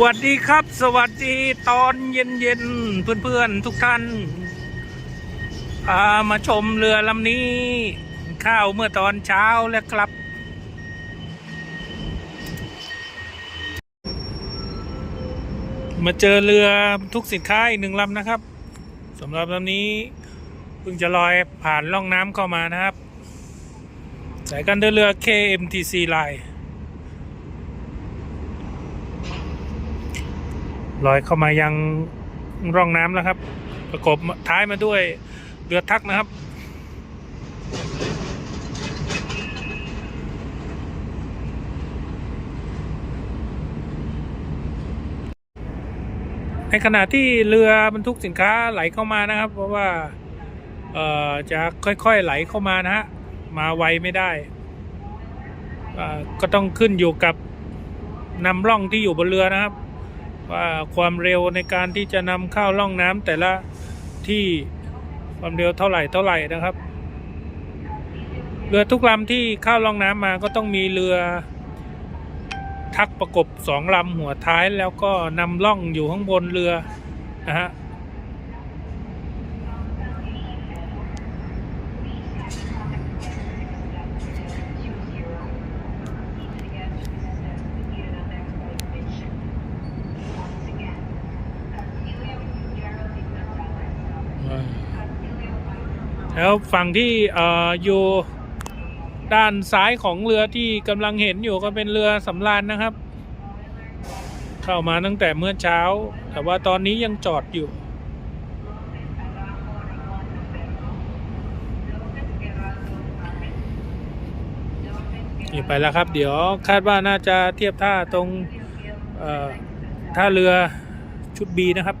วัสดีครับ สวัสดีตอนเย็นๆเพื่อนๆทุกท่านพามาชมเรือลำนี้ ข้าวเมื่อตอนเช้าแล้วครับ มาเจอเรือทุกสินค้าอีกหนึ่งลำนะครับสำหรับลำนี้เพิ่งจะลอยผ่านล่องน้ำเข้ามานะครับ สายการเดินเรือ KMTC Line ลอยเข้ามายังร่องน้ำแล้วครับ ประกบท้ายมาด้วยเรือทักนะครับ ในขณะที่เรือบรรทุกสินค้าไหลเข้ามานะครับ เพราะว่าจะค่อยๆไหลเข้ามานะฮะมาไวไม่ได้ ก็ต้องขึ้นอยู่กับนำร่องที่อยู่บนเรือนะครับ ว่าความเร็วในการที่จะนำเข้าล่องน้ำแต่ละที่ความเร็วเท่าไหร่เท่าไหร่นะครับ เรือทุกลำที่เข้าล่องน้ำมาก็ต้องมีเรือทักประกบสองลำหัวท้ายแล้วก็นำล่องอยู่ข้างบนเรือนะฮะ แล้วฝั่งที่ออยู่ด้านซ้ายของเรือที่กำลังเห็นอยู่ก็เป็นเรือสำราญนะครับ เข้ามาตั้งแต่เมื่อเช้า แต่ว่าตอนนี้ยังจอดอยู่ นี่ไปแล้วครับ เดี๋ยวคาดว่าน่าจะเทียบท่าตรงท่าเรือชุดบีนะครับ